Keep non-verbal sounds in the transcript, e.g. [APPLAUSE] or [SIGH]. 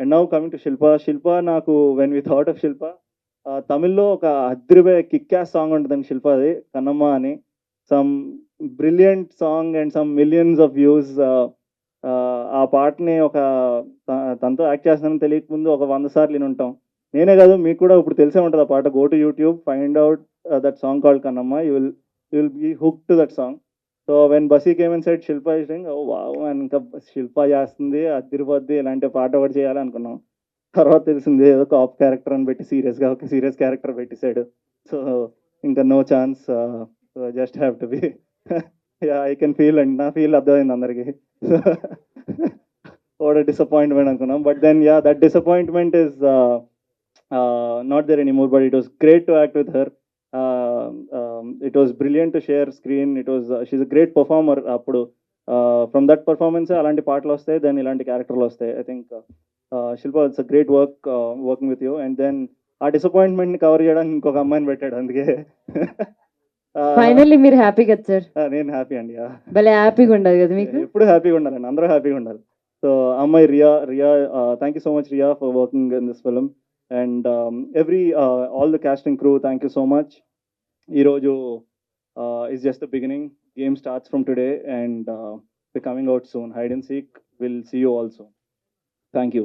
And now coming to Shilpa Shilpa నాకు when we thought of Shilpa తమిళ్ళో ఒక అద్రిపోయే kick ass song ఉంటుందండి శిల్పది కన్నమ్మ అని. Some brilliant song and some millions of views ఆ పాటని ఒక తనతో యాక్ట్ చేస్తున్నానని తెలియకముందు ఒక వంద సార్లు విని ఉంటాం నేనే కాదు మీకు కూడా ఇప్పుడు తెలిసే ఉంటుంది ఆ పాట. Go to YouTube find out that song called Kannamma. You will you will be hook to that song so when Basi came inside Shilpa ఇష్టం ఓ వావ్ ఇంకా శిల్ప చేస్తుంది అదిరిపోద్ది ఇలాంటి పాట ఒకటి చేయాలి అనుకున్నాం. తర్వాత తెలిసింది ఏదో కాప్ క్యారెక్టర్ అని పెట్టి సీరియస్గా ఒక సీరియస్ క్యారెక్టర్ పెట్టేశాడు. సో ఇంకా no chance just have to be I can feel and నా ఫీల్ అర్థమైంది అందరికి. ఓడ డిసప్పాయింట్మెంట్ అనుకున్నాం. But then yeah that disappointment is not there any more but it was great to act with her it was brilliant share screen it was she a great performer అప్పుడు from that performance అలాంటి పాటలు వస్తాయి then ఇలాంటి క్యారెక్టర్లు వస్తాయి. I think Shilpa it's a great work working with you and then ఆ డిసప్పాయింట్మెంట్ని cover చేయడానికి ఇంకొక అమ్మాయిని పెట్టాడు అందుకే. [LAUGHS] Uh, ఫైనల్లీ మీరు హ్యాపీ కదా సార్ uh, నేను హ్యాపీ అండి. భలే హ్యాపీగా ఉండదు కదా మీకు? ఎప్పుడు హ్యాపీగా ఉండాలండి అందరూ హ్యాపీగా ఉండాలి. సో అమ్మాయి Riya Riya thank you so much Riya for working in this film and every all the casting crew thank you so much ఈరోజు is just the beginning game starts from today and coming out soon hide and seek will see you also thank you